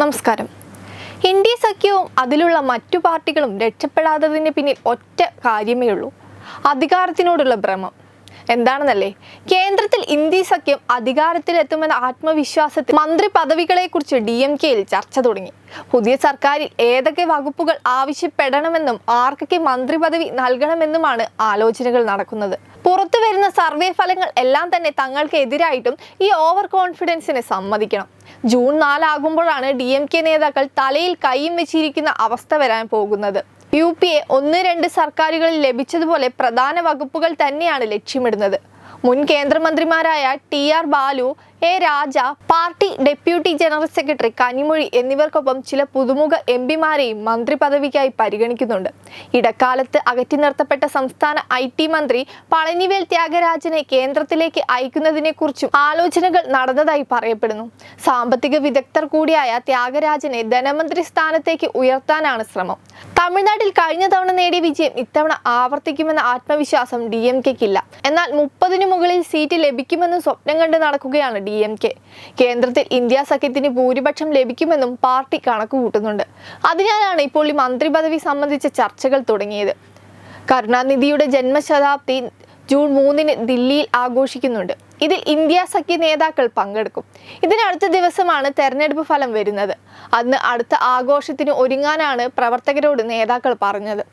നമസ്കാരം. ഇന്ത്യ സഖ്യവും അതിലുള്ള മറ്റു പാർട്ടികളും രക്ഷപ്പെടാത്തതിന് പിന്നിൽ ഒറ്റ കാര്യമേ ഉള്ളൂ. അധികാരത്തിനോടുള്ള ഭ്രമം. എന്താണെന്നല്ലേ? കേന്ദ്രത്തിൽ ഇന്ത്യ സഖ്യം അധികാരത്തിലെത്തുമെന്ന ആത്മവിശ്വാസത്തിൽ മന്ത്രി പദവികളെ കുറിച്ച് ഡി എം കെയിൽ ചർച്ച തുടങ്ങി. പുതിയ സർക്കാരിൽ ഏതൊക്കെ വകുപ്പുകൾ ആവശ്യപ്പെടണമെന്നും ആർക്കൊക്കെ മന്ത്രി പദവി നൽകണമെന്നുമാണ് ആലോചനകൾ നടക്കുന്നത്. പുറത്തു വരുന്ന സർവേ ഫലങ്ങൾ എല്ലാം തന്നെ തങ്ങൾക്ക് എതിരായിട്ടും ഈ ഓവർ കോൺഫിഡൻസിനെ സമ്മതിക്കണം. ജൂൺ നാലാകുമ്പോഴാണ് ഡി എം കെ നേതാക്കൾ തലയിൽ കൈയും വെച്ചിരിക്കുന്ന അവസ്ഥ വരാൻ പോകുന്നത്. യു പി എ ഒന്ന് രണ്ട് സർക്കാരുകളിൽ ലഭിച്ചതുപോലെ പ്രധാന വകുപ്പുകൾ തന്നെയാണ് ലക്ഷ്യമിടുന്നത്. മുൻ കേന്ദ്രമന്ത്രിമാരായ T R Balu A Raja party deputy general secretary Kanimozhi എന്നിവർക്കൊപ്പം ചില പുതുമുഖ എം പിമാരെയും മന്ത്രി പദവിക്കായി പരിഗണിക്കുന്നുണ്ട്. ഇടക്കാലത്ത് അകറ്റി നിർത്തപ്പെട്ട സംസ്ഥാന ഐ ടി മന്ത്രി പളനിവേൽ ത്യാഗരാജനെ കേന്ദ്രത്തിലേക്ക് അയക്കുന്നതിനെക്കുറിച്ചും ആലോചനകൾ നടന്നതായി പറയപ്പെടുന്നു. സാമ്പത്തിക വിദഗ്ധർ കൂടിയായ ത്യാഗരാജനെ ധനമന്ത്രി സ്ഥാനത്തേക്ക് ഉയർത്താനാണ് ശ്രമം. തമിഴ്നാട്ടിൽ കഴിഞ്ഞ തവണ നേടിയ വിജയം ഇത്തവണ ആവർത്തിക്കുമെന്ന ആത്മവിശ്വാസം ഡി എം കെക്കില്ല. എന്നാൽ മുപ്പതിനു മുകളിൽ സീറ്റ് ലഭിക്കുമെന്ന് സ്വപ്നം കണ്ട് നടക്കുകയാണ് ഡി എം കെ. കേന്ദ്രത്തിൽ ഇന്ത്യ സഖ്യത്തിന് ഭൂരിപക്ഷം ലഭിക്കുമെന്നും പാർട്ടി കണക്കുകൂട്ടുന്നുണ്ട് അതിനാലാണ് ഇപ്പോൾ ഈ മന്ത്രി പദവി സംബന്ധിച്ച ചർച്ചകൾ തുടങ്ങിയത്. കരുണാനിധിയുടെ ജന്മശതാബ്ദി ജൂൺ മൂന്നിന് ദില്ലിയിൽ ആഘോഷിക്കുന്നുണ്ട്. ഇതിൽ ഇന്ത്യ സഖ്യ നേതാക്കൾ പങ്കെടുക്കും. ഇതിനടുത്ത ദിവസമാണ് തെരഞ്ഞെടുപ്പ് ഫലം വരുന്നത്. അന്ന് അടുത്ത ആഘോഷത്തിന് ഒരുങ്ങാനാണ് പ്രവർത്തകരോട് നേതാക്കൾ പറഞ്ഞത്.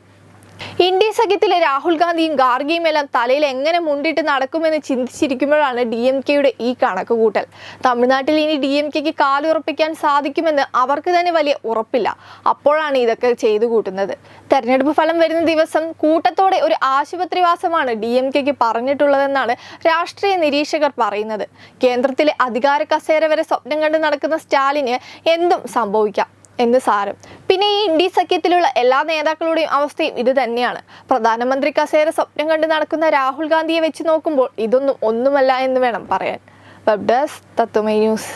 ഇന്ത്യ സഖ്യത്തിലെ രാഹുൽ ഗാന്ധിയും ഗാർഗിയും എല്ലാം തലയിൽ എങ്ങനെ മുണ്ടിട്ട് നടക്കുമെന്ന് ചിന്തിച്ചിരിക്കുമ്പോഴാണ് ഡി എം കെയുടെ ഈ കണക്കുകൂട്ടൽ. തമിഴ്നാട്ടിൽ ഇനി ഡി എം കെക്ക് കാലുറപ്പിക്കാൻ സാധിക്കുമെന്ന് അവർക്ക് തന്നെ വലിയ ഉറപ്പില്ല. അപ്പോഴാണ് ഇതൊക്കെ ചെയ്തു കൂട്ടുന്നത്. തെരഞ്ഞെടുപ്പ് ഫലം വരുന്ന ദിവസം കൂട്ടത്തോടെ ഒരു ആശുപത്രിവാസമാണ് ഡി എം കെക്ക് പറഞ്ഞിട്ടുള്ളതെന്നാണ് രാഷ്ട്രീയ നിരീക്ഷകർ പറയുന്നത്. കേന്ദ്രത്തിലെ അധികാര കസേര വരെ സ്വപ്നം കണ്ട് നടക്കുന്ന സ്റ്റാലിന് എന്തും സംഭവിക്കാം. എന്ന് സാരം. പിന്നെ ഈ ഇന്ത്യ സഖ്യത്തിലുള്ള എല്ലാ നേതാക്കളുടെയും അവസ്ഥയും ഇത് തന്നെയാണ്. പ്രധാനമന്ത്രി കസേര സ്വപ്നം കണ്ട് നടക്കുന്ന രാഹുൽ ഗാന്ധിയെ വെച്ച് നോക്കുമ്പോൾ ഇതൊന്നും ഒന്നുമല്ല എന്ന് വേണം പറയാൻ. Web desk തത്വമേ news